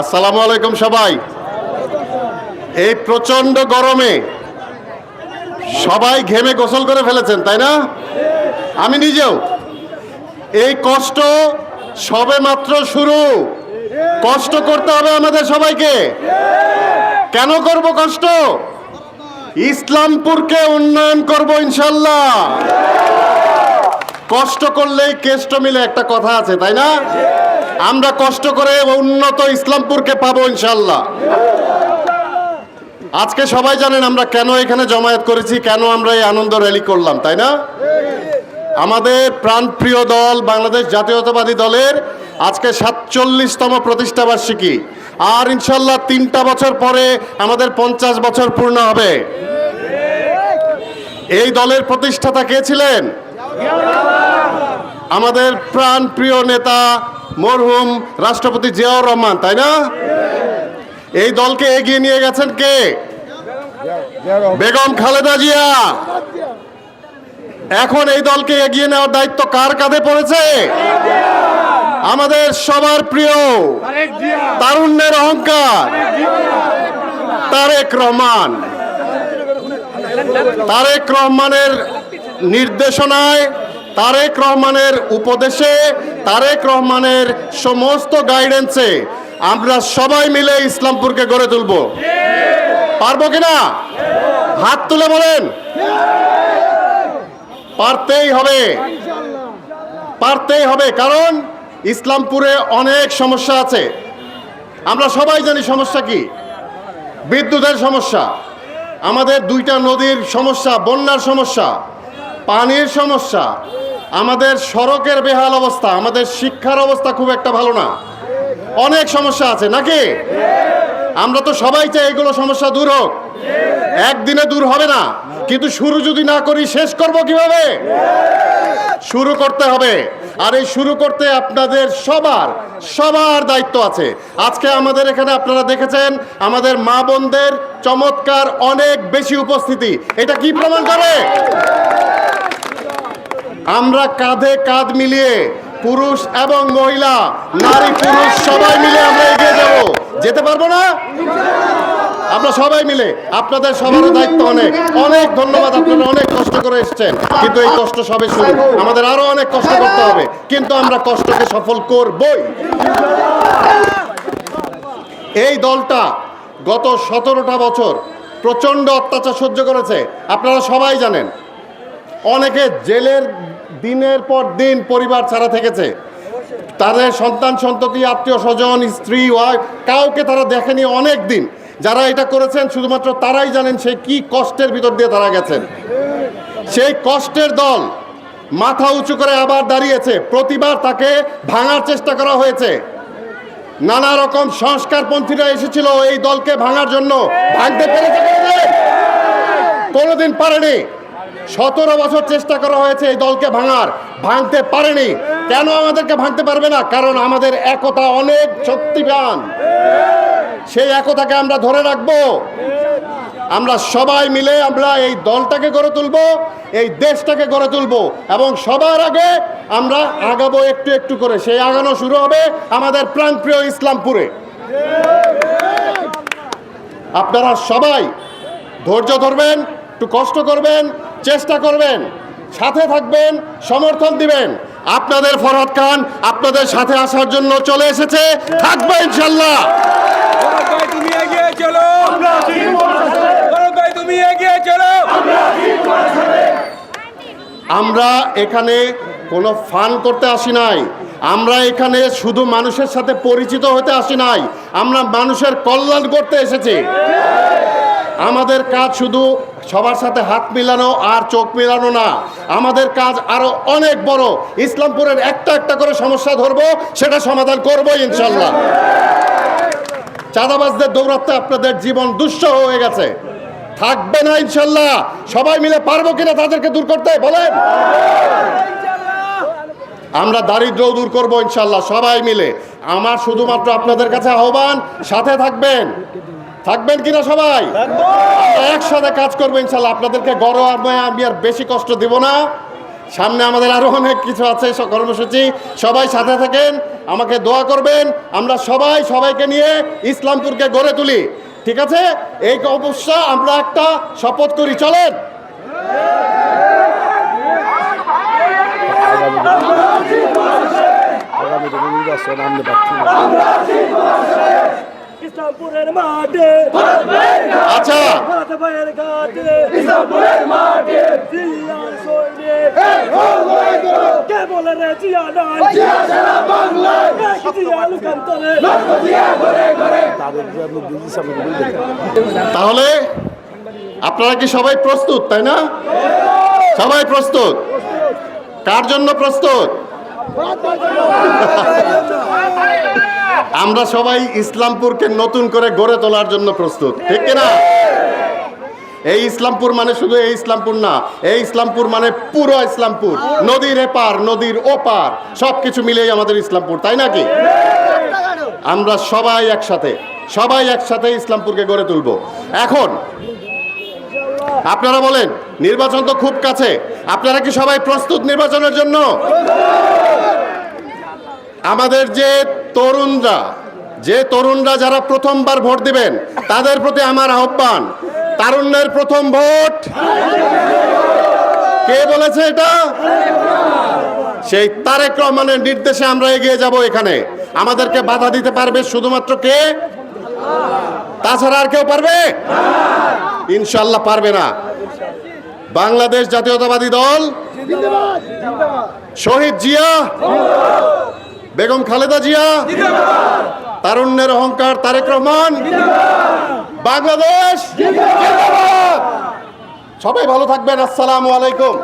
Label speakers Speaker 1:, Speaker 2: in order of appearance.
Speaker 1: আসসালামু আলাইকুম সবাই। এই প্রচণ্ড গরমে সবাই ঘেমে গোসল করে ফেলেছেন, তাই না? আমি নিজেও। এই কষ্ট সবে মাত্র শুরু। কষ্ট করতে হবে আমাদের সবাইকে। কেন করব কষ্ট? ইসলামপুরকে উন্নয়ন করব ইনশাল্লাহ। কষ্ট করলেই কেষ্ট মিলে একটা কথা আছে, তাই না? আমরা কষ্ট করে উন্নত ইসলামপুরকে পাবো ইনশাল্লাহ আজকে সবাই জানেন আমরা কেন এখানে জমায়েত করেছি, কেন আমরা এই আনন্দ র্যালি করলাম, তাই না? আমাদের প্রাণপ্রিয় দল বাংলাদেশ জাতীয়তাবাদী দলের আজকে সাতচল্লিশতম প্রতিষ্ঠা বার্ষিকী আর ইনশাল্লাহ তিনটা বছর পরে আমাদের পঞ্চাশ বছর পূর্ণ হবে। এই দলের প্রতিষ্ঠাতা কে ছিলেন? আমাদের প্রাণ প্রিয় নেতা মরহুম রাষ্ট্রপতি জিয়াউর রহমান, তাই না? এই দলকে এগিয়ে নিয়ে গেছেন কে? বেগম খালেদা জিয়া। এখন এই দলকে এগিয়ে নেওয়ার দায়িত্ব কার কাঁধে পড়েছে? আমাদের সবার প্রিয় তারুণ্যের অহংকার, তারেক রহমান। তারেক রহমানের নির্দেশনায় তারেক রহমানের উপদেশে, তারেক রহমানের সমস্ত গাইডেন্সে আমরা সবাই মিলে ইসলামপুরকে গড়ে তুলব। পারব কিনা? হাত তুলে বলেন। পারতেই হবে। পারতেই হবে, কারণ ইসলামপুরে অনেক সমস্যা আছে। আমরা সবাই জানি সমস্যা কি। বিদ্যুতের সমস্যা, আমাদের দুইটা নদীর সমস্যা, বন্যার সমস্যা, পানির সমস্যা আমাদের সড়কের বেহাল অবস্থা, আমাদের শিক্ষার অবস্থা খুব একটা ভালো না। অনেক সমস্যা আছে, নাকি? আমরা তো সবাই চাই এগুলো সমস্যা দূর হোক। একদিনে দূর হবে না, কিন্তু শুরু যদি না করি, শেষ করব কীভাবে? শুরু করতে হবে। আর এই শুরু করতে আপনাদের সবার সবার দায়িত্ব আছে। আজকে আমাদের এখানে আপনারা দেখেছেন, আমাদের মা বোনদের চমৎকার অনেক বেশি উপস্থিতি। এটা কি প্রমাণ করে? আমরা কাঁধে কাঁধ মিলিয়ে পুরুষ এবং মহিলা, নারী, পুরুষ সবাই মিলে আমরা এগিয়ে যাব। যেতে পারব না? আমরা সবাই মিলে। আপনাদের সবার দায়িত্ব অনেক। অনেক ধন্যবাদ, আপনারা অনেক কষ্ট করে এসেছেন। কিন্তু এই কষ্ট সবে শুরু। আমাদের আরও অনেক কষ্ট করতে হবে। কিন্তু আমরা কষ্টকে সফল করবই। এই দলটা গত সতেরোটা বছর প্রচণ্ড অত্যাচার সহ্য করেছে। আপনারা সবাই জানেন। অনেকে জেলের দিনের পর দিন পরিবার ছাড়া থেকেছে। তাদের সন্তান, সন্ততি, আত্মীয় স্বজন, স্ত্রী, ওয়াইফ, কাউকে তারা দেখেনি অনেক দিন। যারা এটা করেছেন, শুধুমাত্র তারাই জানেন সে কি কষ্টের ভিতর দিয়ে তারা গেছেন। সেই কষ্টের দল মাথা উঁচু করে আবার দাঁড়িয়েছে। প্রতিবার তাকে ভাঙার চেষ্টা করা হয়েছে। নানা রকম সংস্কারপন্থীরা এসেছিল এই দলকে ভাঙার জন্য। ভাঙতে পেরেছে? কোনোদিন? পারেনি। সতেরো বছর চেষ্টা করা হয়েছে এই দলকে ভাঙার। ভাঙতে পারেনি। কেন আমাদেরকে ভাঙতে পারবে না? কারণ আমাদের একতা অনেক শক্তিবান সেই একতাকে আমরা ধরে রাখব। আমরা সবাই মিলে আমরা এই দলটাকে গড়ে তুলব, এই দেশটাকে গড়ে তুলব এবং সবার আগে আমরা আগাবো একটু একটু করে। সেই আগানো শুরু হবে আমাদের প্রাণপ্রিয় ইসলামপুরে। আপনারা সবাই ধৈর্য ধরবেন, একটু কষ্ট করবেন চেষ্টা করবেন। সাথে থাকবেন সমর্থন দিবেন। আপনাদের ফরহাদ খান আপনাদের সাথে আসার জন্য চলে এসেছে। থাকবে ইনশাল্লাহ
Speaker 2: ভরত তুমি এগিয়ে চলো। তুমি এগিয়ে চলো।
Speaker 1: আমরা এখানে কোনো ফান করতে আসি নাই। আমরা এখানে শুধু মানুষের সাথে পরিচিত হতে আসি নাই। আমরা মানুষের কল্যাণ করতে এসেছি। আমাদের কাজ শুধু সবার সাথে হাত মিলানো আর চোখ মিলানো না। আমাদের কাজ আরও অনেক বড়। ইসলামপুরের একটা একটা করে সমস্যা ধরবো, সেটা সমাধান করব ইনশাল্লাহ। চাঁদাবাজদের দৌরাত্মে আপনাদের জীবন দুঃসহ হয়ে গেছে। থাকবে না ইনশাল্লাহ। সবাই মিলে পারব কিনা তাদেরকে দূর করতে, বলেন? আমরা দারিদ্র দূর করব ইনশাল্লাহ, সবাই মিলে। আমার শুধুমাত্র আপনাদের কাছে আহ্বান, সাথে থাকবেন। থাকবেন কিনা সবাই? একসাথে কাজ করব ইনশাল্লাহ। আপনাদেরকে গরম আমি আর বেশি কষ্ট দিব না। সামনে আমাদের আরও অনেক কিছু আছে কর্মসূচি। সবাই সাথে থাকেন আমাকে দোয়া করবেন। আমরা সবাই সবাইকে নিয়ে ইসলামপুরকে গড়ে তুলি। ঠিক আছে? এই অবশ্য আমরা একটা শপথ করি। চলেন।
Speaker 3: আগামী নির্বাচন পারছি
Speaker 4: ইসলামপুরের মাঠে।
Speaker 1: আচ্ছা।
Speaker 4: ঘাটে। ইসলামপুরের মাঠে। জিয়ার সৈনিক কে বলে রে জিয়া নাই জিয়া সারা বাংলায়। জিয়া লুকান্তরে
Speaker 3: তাদের যে আপনি দিদি সামনে
Speaker 1: তাহলে আপনারা কি সবাই প্রস্তুত তাই না? সবাই প্রস্তুত? কার জন্য প্রস্তুত? আমরা সবাই ইসলামপুরকে নতুন করে গড়ে তোলার জন্য প্রস্তুত, ঠিক কিনা? এই ইসলামপুর মানে শুধু এই ইসলামপুর না, এই ইসলামপুর মানে পুরো ইসলামপুর। নদীর এপার, নদীর ওপার সব কিছু মিলেই আমাদের ইসলামপুর, তাই নাকি? আমরা সবাই একসাথে সবাই একসাথে ইসলামপুরকে গড়ে তুলব। এখন, আপনারা বলেন, নির্বাচন তো খুব কাছে, আপনারা কি সবাই প্রস্তুত নির্বাচনের জন্য? আমাদের যে তরুণরা, যে তরুণরা যারা প্রথমবার ভোট দিবেন, তাদের প্রতি আমার আহ্বান, তারুণ্যের প্রথম ভোট। কে বলেছে এটা? সেই তারেক রহমানের নির্দেশে আমরা এগিয়ে যাব এখানে। আমাদেরকে বাধা দিতে পারবে শুধুমাত্র কে? তাছাড়া আর কেউ পারবে? ইনশাল্লাহ পারবে না। বাংলাদেশ জাতীয়তাবাদী দল, শহীদ জিয়া বেগম খালেদা জিয়া তারুণ্যের অহংকার তারেক রহমান বাংলাদেশ সবাই ভালো থাকবেন আসসালামু আলাইকুম।